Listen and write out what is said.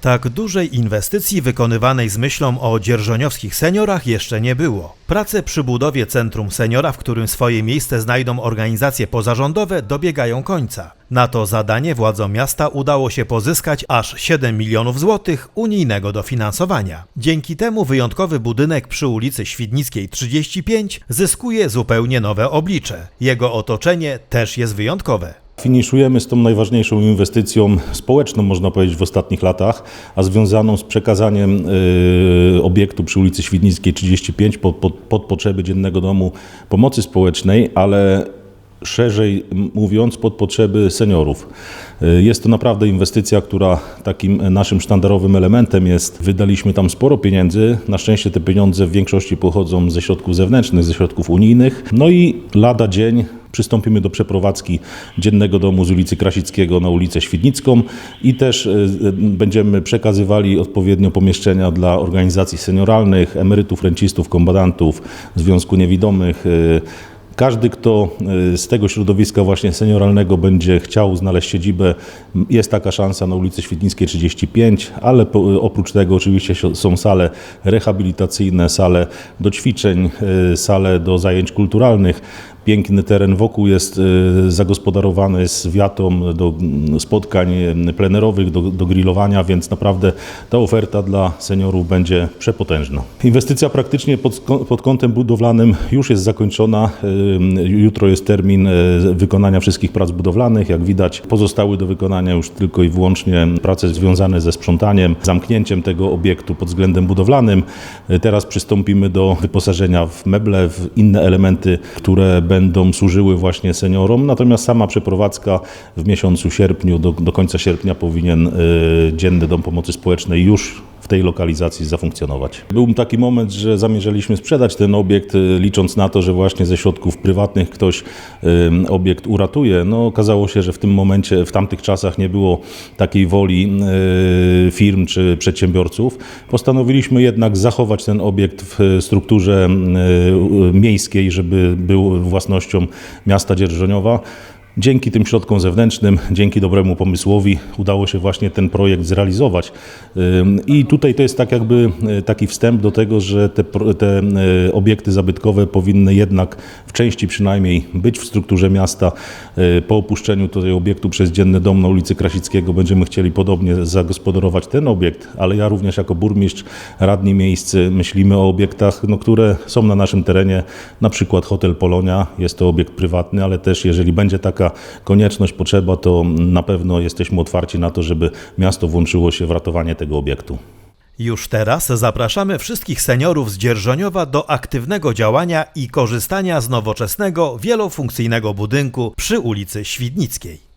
Tak dużej inwestycji wykonywanej z myślą o dzierżoniowskich seniorach jeszcze nie było. Prace przy budowie Centrum Seniora, w którym swoje miejsce znajdą organizacje pozarządowe, dobiegają końca. Na to zadanie władzom miasta udało się pozyskać aż 7 milionów złotych unijnego dofinansowania. Dzięki temu wyjątkowy budynek przy ulicy Świdnickiej 35 zyskuje zupełnie nowe oblicze. Jego otoczenie też jest wyjątkowe. Finiszujemy z tą najważniejszą inwestycją społeczną, można powiedzieć, w ostatnich latach, a związaną z przekazaniem y, obiektu przy ulicy Świdnickiej 35 pod, pod, pod potrzeby Dziennego Domu Pomocy Społecznej, ale szerzej mówiąc, pod potrzeby seniorów. Y, Jest to naprawdę inwestycja, która takim naszym sztandarowym elementem jest. Wydaliśmy tam sporo pieniędzy. Na szczęście te pieniądze w większości pochodzą ze środków zewnętrznych, ze środków unijnych. No i lada dzień przystąpimy do przeprowadzki dziennego domu z ulicy Krasickiego na ulicę Świdnicką i też y, będziemy przekazywali odpowiednio pomieszczenia dla organizacji senioralnych, emerytów, rencistów, kombatantów, Związku Niewidomych. y, każdy, kto y, z tego środowiska właśnie senioralnego będzie chciał znaleźć siedzibę, jest taka szansa na ulicy Świdnickiej 35, ale oprócz tego oczywiście są sale rehabilitacyjne, sale do ćwiczeń, sale do zajęć kulturalnych. Piękny teren wokół jest y, zagospodarowany z wiatą do spotkań y, plenerowych, do, do grillowania, więc naprawdę ta oferta dla seniorów będzie przepotężna. Inwestycja praktycznie pod, pod kątem budowlanym już jest zakończona. Y, Jutro jest termin wykonania wszystkich prac budowlanych. Jak widać, pozostały do wykonania już tylko i wyłącznie prace związane ze sprzątaniem, zamknięciem tego obiektu pod względem budowlanym. Teraz przystąpimy do wyposażenia w meble, w inne elementy, które będą służyły właśnie seniorom. Natomiast sama przeprowadzka w miesiącu sierpniu, do, do końca sierpnia powinien y, Dzienny Dom Pomocy Społecznej już w tej lokalizacji zafunkcjonować. Był taki moment, że zamierzaliśmy sprzedać ten obiekt, y, licząc na to, że właśnie ze środków prywatnych ktoś y, obiekt uratuje. No okazało się, że w tym momencie, w tamtych czasach nie było takiej woli y, firm czy przedsiębiorców. Postanowiliśmy jednak zachować ten obiekt w strukturze miejskiej, żeby był własnością miasta Dzierżoniowa. Dzięki tym środkom zewnętrznym, dzięki dobremu pomysłowi udało się właśnie ten projekt zrealizować. I tutaj to jest tak jakby y, taki wstęp do tego, że te, te y, obiekty zabytkowe powinny jednak w części przynajmniej być w strukturze miasta. Y, Po opuszczeniu tutaj obiektu przez Dzienny Dom na ulicy Krasickiego będziemy chcieli podobnie zagospodarować ten obiekt, ale ja również jako burmistrz, radni miejscy myślimy o obiektach, no, które są na naszym terenie, na przykład Hotel Polonia, jest to obiekt prywatny, ale też jeżeli będzie konieczność, potrzeba, to na pewno jesteśmy otwarci na to, żeby miasto włączyło się w ratowanie tego obiektu. Już teraz zapraszamy wszystkich seniorów z Dzierżoniowa do aktywnego działania i korzystania z nowoczesnego, wielofunkcyjnego budynku przy ulicy Świdnickiej.